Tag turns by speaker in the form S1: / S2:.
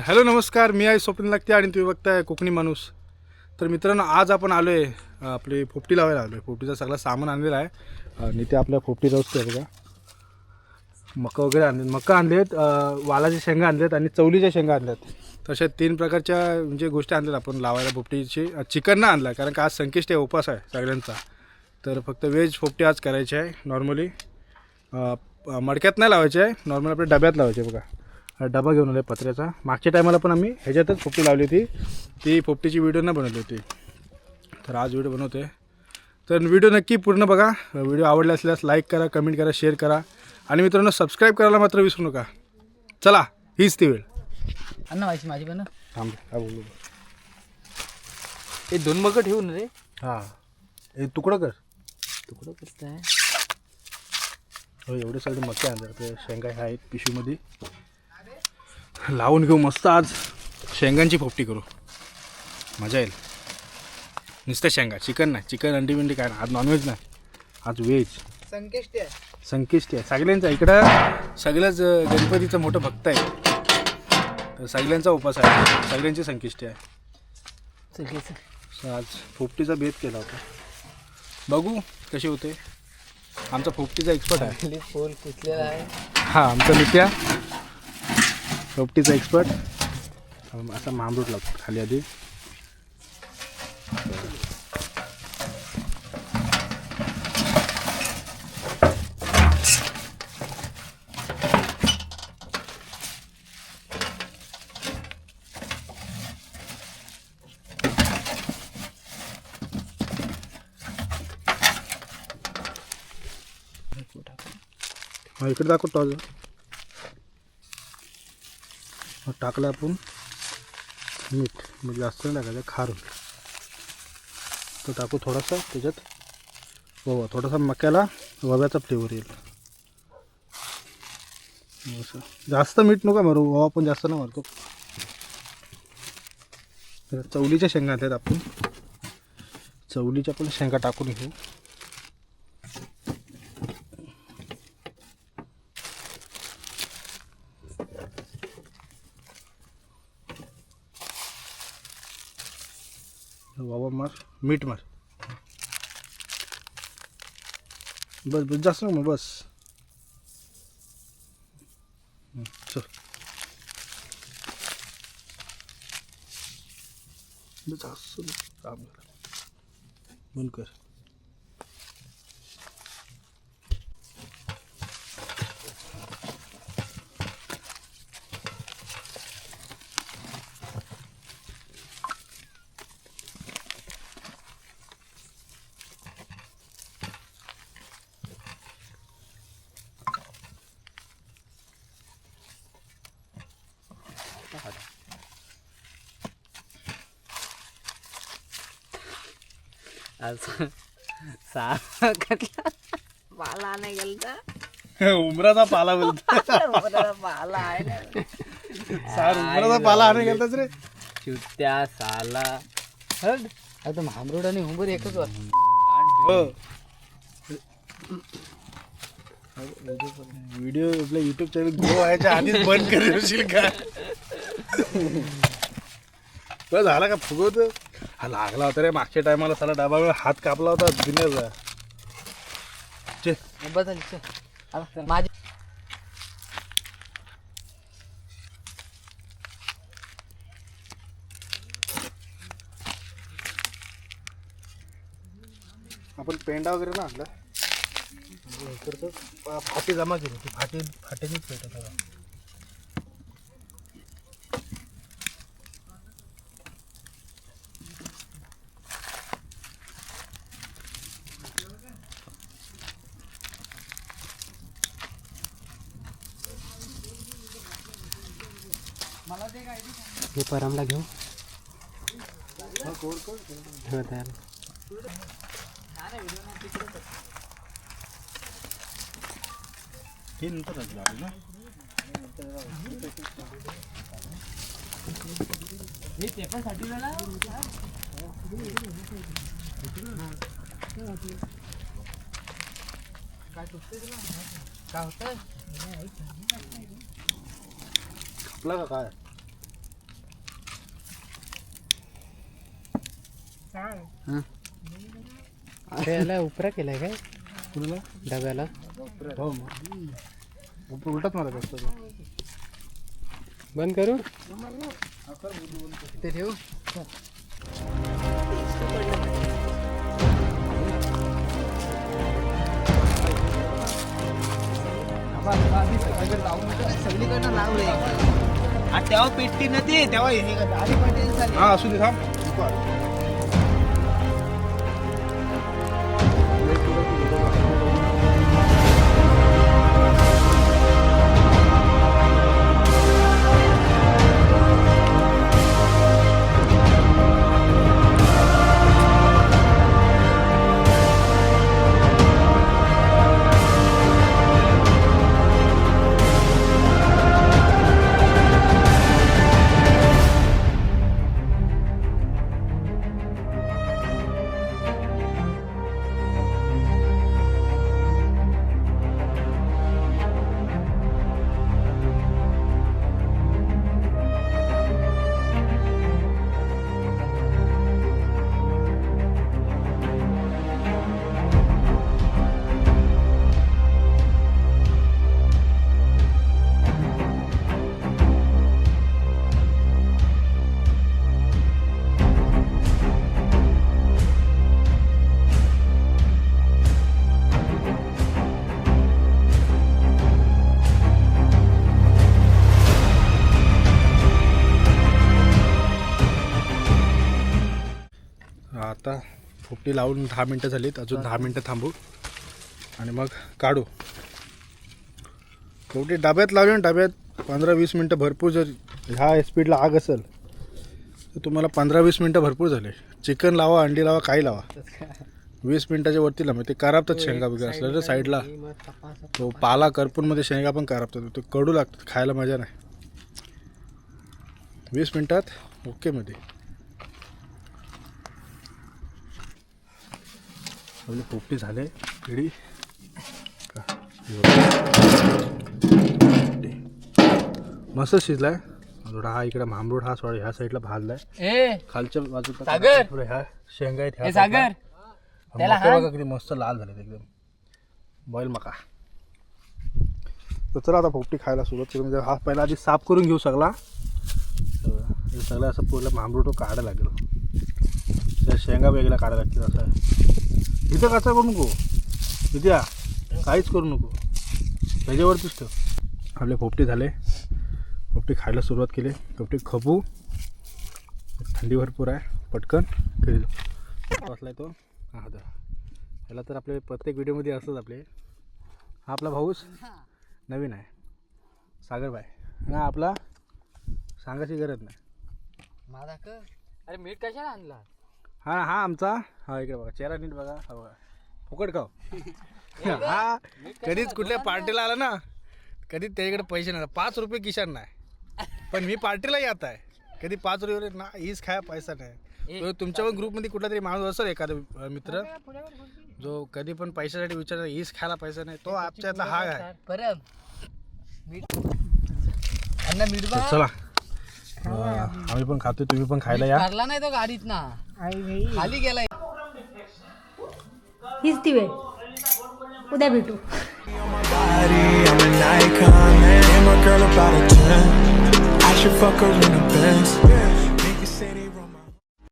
S1: तर हॅलो नमस्कार. मी आहे स्वप्न लागते आणि तुम्ही बघताय कोकणी माणूस. तर मित्रांनो आज आपण आलो आहे आपली फोपटी लावायला आलो आहे फोपटीचा सगळा सामान आणलेला आहे. आणि ते आपल्या फोपटी रचते बघा. मका वगैरे आणले मका आणलेत वालाच्या शेंगा आणलेत आणि चवलीच्या शेंगा आणल्यात तशा तीन प्रकारच्या म्हणजे गोष्टी आणल्यात आपण लावायला फोपटीची. चिकन नाही आणला कारण का आज संकेष्ट आहे उपास आहे सगळ्यांचा. तर फक्त व्हेज फोपटी आज करायची आहे नॉर्मली. मडक्यात नाही लावायचे आहे नॉर्मल आपल्या डब्यात लावायचे बघा. डबा घेऊन आलो पत्र्याचा. मागच्या टायमाला पण आम्ही ह्याच्यातच फोपटी लावली होती. ती फोपटीची व्हिडिओ न बनवली होती. तर आज व्हिडिओ बनवते तर व्हिडिओ नक्की पूर्ण बघा. व्हिडिओ आवडला असल्यास लाईक करा कमेंट करा शेअर करा. आणि मित्रांनो सबस्क्राईब करायला मात्र विसरू नका. चला हीच ती वेळ.
S2: अन्न व्हायची माझी पण
S1: थांब हा बोलू.
S2: दोन मग ठेवून रे.
S1: हां. हे तुकडं कर.
S2: तुकडं करताय
S1: हो एवढे सगळे मक्के आणले ते शेंगा ह्या आहेत पिशवीमध्ये. लावून घेऊ मस्त आज. शेंगांची फोपटी करू. मजा येईल. नुसतं शेंगा. चिकन नाही. चिकन अंडी बिंडी काय नाही. आज नॉनव्हेज नाही. आज व्हेज
S2: संकेष्टी आहे.
S1: संकेष्टी आहे. सगळ्यांचा इकडं. सगळ्याच गणपतीचं मोठं भक्त आहे. तर सगळ्यांचा उपास आहे. सगळ्यांची संकेष्टी आहे. आज फोपटीचा बेत केला होता. बघू कसे होते. आमचा फोपटीचा एक्सपर्ट आहे.
S2: फोन कुचलेला आहे?
S1: हा आमचा नित्या रोपटीचा एक्सपर्ट असा मामरूट लागतो खाली आधी. इकडे दाखव टॉज मग टाकलं आपण. मीठ म्हणजे जास्त नाही टाकायचं होईल तो टाकू थोडासा त्याच्यात ओवा थोडासा मक्याला ओव्याचा फ्लेवर येईल. असं. जास्त मीठ नका मारू ओवा पण जास्त नाही मारतो. चवलीच्या शेंगा आहेत आपण. चवलीच्या पण शेंगा टाकून घेऊ. बाबा मार मीठ मार. बस बस जास्त ना मग बस. चल. बस जास्त काम झालं. बंद कर.
S2: कटला पाला नाही गेलता
S1: उमराचा पाला बोलतो
S2: पाला आहे ना
S1: सार उमराचा पाला आणि गेलताच रे.
S2: चिवत्या साला. हट आता महामरोड आणि हुंबर एकच वर.
S1: हो. व्हिडिओ आपल्या युट्यूब चॅनल ग्रो व्हायच्या आधीच बंद करू देशील का? झाला का फुगवत हा लागला होता रे मागच्या टायमाला साला डाबा वेळ हात कापला होता चे
S2: बदल चल. माझी
S1: आपण पेंडा वगैरे ना आणला? फाटी जमा केली ती फाटी फाटीनेच पेटत
S2: हे परमला घेऊ. ठेवा तयार.
S1: हे ना?
S2: काय होतं
S1: काय?
S2: हं. अरे याला उपरा केलाय काय?
S1: कुणाला?
S2: डब्याला
S1: हो मग उप- उलटाच मारत असतो तो.
S2: बंद करू? ते ठेवू? सगळीकडनं लावले तेव्हा पेटती ना ते तेव्हा आधी पाठी
S1: हा असू दे थांब. आता फुपटी लावून दहा मिनटं झालीत. अजून दहा मिनटं थांबू. आणि मग काढू. फुपटी डब्यात लावली ना डब्यात पंधरा वीस मिनटं भरपूर जर ह्या स्पीडला आग असेल तर तुम्हाला पंधरा वीस मिनटं भरपूर झाले. चिकन लावा अंडी लावा काही लावा. वीस मिनटाच्या वरती लावा. ते कराबतात शेंगा वगैरे असलं तर साईडला तो पाला करपूनमध्ये शेंगा पण कराबतात ते कडू लागतात खायला मजा नाही. वीस मिनटात ओके मध्ये. आपली पोपटी झाले पिढी का बघा. पोपटी. मस्त शिजलाय थोडा हा इकडे मामरूड हा सोडा ह्या साईडला भाजलाय खालच्या बाजूला
S2: सागर!
S1: थोडं ह्या शेंगा आहेत ह्या.
S2: सागर.
S1: बघा किती मस्त लाल झाले एकदम बॉईल मका तर चला आता पोपटी खायला सुरुवात करून देऊ. हा पहिला आधी साफ करून घेऊ सगळा सगळं. असं पूर्ण मांबरूट काढायला लागेल त्या शेंगा वेगळ्या काढायला लागतील असं. इथं कसं करू नको? इथे या काहीच करू नको. त्याच्यावरतीच ठेव. आपले पोपटी झाले. पोपटी खायला सुरुवात केली. पोपटी खपू. थंडी भरपूर आहे. पटकन केली बसलाय तो. हा दर ह्याला तर आपले प्रत्येक व्हिडिओमध्ये असतंच आपले. हा आपला भाऊस? नवीन आहे. सागरबाई ना आपला? सांगायची गरज नाही.
S2: माझा क? अरे मीठ कशाला आणला?
S1: हा हा आमचा. हा इकडे बघा. चेहरा नीट बघा. हा बघा. फुकट खाऊ. हा कधीच कुठल्या पार्टीला आला ना कधी त्याच्याकडे पैसे नाही. पाच रुपये किशान नाही. पण मी पार्टीला येत आहे. कधी पाच रुपये ना हीच खाया पैसा नाही. तो तुमच्या पण ग्रुपमध्ये कुठला तरी माणूस असेल एखादा मित्र. जो कधी पण पैशासाठी विचारतो हीच खायला पैसा नाही. तो आमच्यातला हा आहे. चला. आम्ही पण खातोय तुम्ही पण खायला या.
S2: भरला नाही तो गाडीत ना. खाली गेलाय.
S3: हीच ती वेळ. उद्या भेटू.
S4: I should fuck her